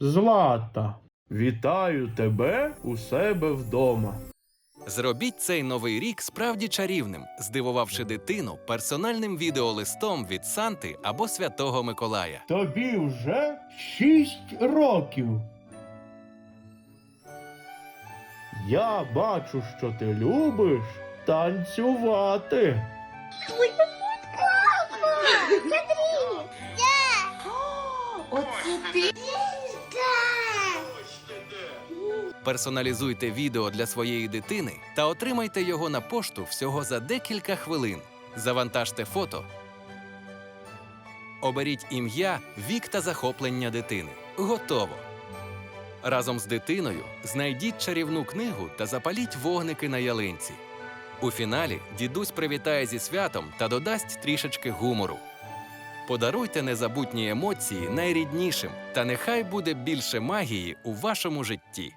Злата, вітаю тебе у себе вдома. Зробіть цей новий рік справді чарівним, здивувавши дитину персональним відеолистом від Санти або Святого Миколая. Тобі вже шість років. Я бачу, що ти любиш танцювати. Оце ти. Персоналізуйте відео для своєї дитини та отримайте його на пошту всього за декілька хвилин. Завантажте фото. Оберіть ім'я, вік та захоплення дитини. Готово. Разом з дитиною знайдіть чарівну книгу та запаліть вогники на ялинці. У фіналі дідусь привітає зі святом та додасть трішечки гумору. Подаруйте незабутні емоції найріднішим, та нехай буде більше магії у вашому житті.